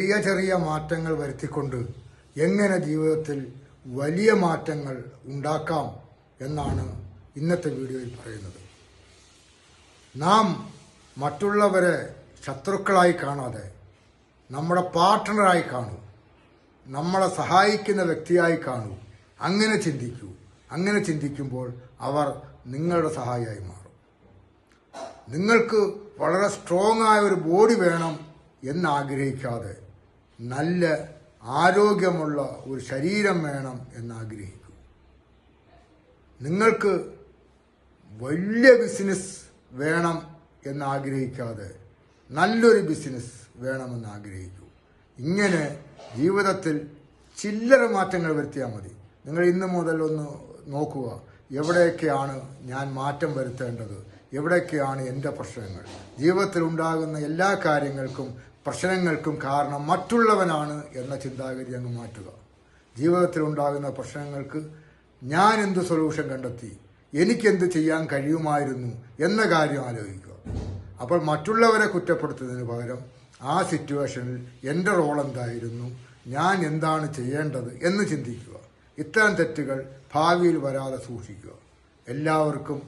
ചെറിയ ചെറിയ മാറ്റങ്ങൾ വരുത്തിക്കൊണ്ട് എങ്ങനെ ജീവിതത്തിൽ വലിയ മാറ്റങ്ങൾ ഉണ്ടാക്കാം എന്നാണ് ഇന്നത്തെ വീഡിയോയിൽ പറയുന്നത്. നാം മറ്റുള്ളവരെ ശത്രുക്കളായി കാണാതെ നമ്മുടെ പാർട്ട്ണറായി കാണൂ നമ്മളെ സഹായിക്കുന്ന വ്യക്തിയായി കാണൂ അങ്ങനെ ചിന്തിക്കൂ. അങ്ങനെ ചിന്തിക്കുമ്പോൾ അവർ നിങ്ങളുടെ സഹായിയായി മാറും. നിങ്ങൾക്ക് വളരെ സ്ട്രോങ് ആയ ഒരു ബോഡി വേണം എന്ന് ആഗ്രഹിക്കാതെ നല്ല ആരോഗ്യമുള്ള ഒരു ശരീരം വേണം എന്നാഗ്രഹിക്കും നിങ്ങൾക്ക് വലിയ ബിസിനസ് വേണം എന്നാഗ്രഹിക്കാതെ നല്ലൊരു ബിസിനസ് വേണമെന്ന് ആഗ്രഹിക്കൂ ഇങ്ങനെ ജീവിതത്തിൽ ചില്ലറ മാറ്റങ്ങൾ വരുത്തിയാൽ മതി. നിങ്ങൾ ഇന്ന് മുതൽ ഒന്ന് നോക്കുക എവിടെയൊക്കെയാണ് ഞാൻ മാറ്റം വരുത്തേണ്ടത്? എവിടെയൊക്കെയാണ് എന്റെ പ്രശ്നങ്ങൾ? ജീവിതത്തിൽ ഉണ്ടാകുന്ന എല്ലാ കാര്യങ്ങൾക്കും പ്രശ്നങ്ങൾക്കും കാരണം മറ്റുള്ളവനാണ് എന്ന ചിന്താഗതി അങ്ങ് മാറ്റുക. ജീവിതത്തിൽ ഉണ്ടാകുന്ന പ്രശ്നങ്ങൾക്ക് ഞാൻ എന്ത് സൊല്യൂഷൻ കണ്ടെത്തി? എനിക്കെന്ത് ചെയ്യാൻ കഴിയുമായിരുന്നു എന്ന കാര്യം ആലോചിക്കുക. അപ്പോൾ മറ്റുള്ളവരെ കുറ്റപ്പെടുത്തുന്നതിന് പകരം ആ സിറ്റുവേഷനിൽ എന്റെ റോൾ എന്തായിരുന്നു? ഞാൻ എന്താണ് ചെയ്യേണ്ടത് എന്ന് ചിന്തിക്കുക. ഇത്തരം തെറ്റുകൾ ഭാവിയിൽ വരാതെ സൂക്ഷിക്കുക. എല്ലാവർക്കും